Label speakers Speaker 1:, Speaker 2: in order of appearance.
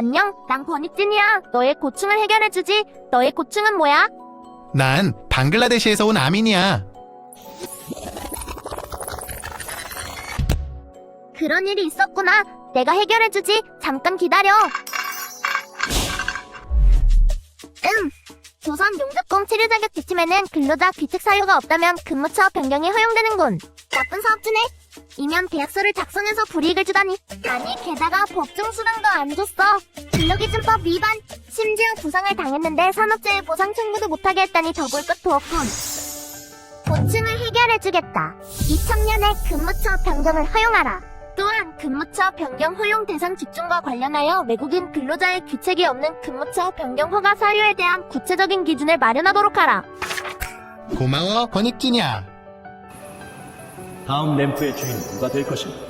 Speaker 1: 안녕, 난 권익진이야. 너의 고충을 해결해주지. 너의 고충은 뭐야?
Speaker 2: 난 방글라데시에서 온 아민이야.
Speaker 1: 그런 일이 있었구나. 내가 해결해주지. 잠깐 기다려. 조선 용접공 치료 자격 지침에는 근로자 귀책 사유가 없다면 근무처 변경이 허용되는군. 나쁜 사업주네. 이면 계약서를 작성해서 불이익을 주다니. 아니 게다가 법정 수당도 안 줬어. 근로기준법 위반. 심지어 부상을 당했는데 산업재해 보상 청구도 못하게 했다니 더볼 것도 없군. 고충을 해결해주겠다. 2000년에 근무처 변경을 허용하라. 또한 근무처 변경 허용 대상 집중과 관련하여 외국인 근로자의 귀책이 없는 근무처 변경 허가 사유에 대한 구체적인 기준을 마련하도록 하라.
Speaker 2: 고마워, 권익진이야.
Speaker 3: 다음 램프의 주인 누가 될 것인가?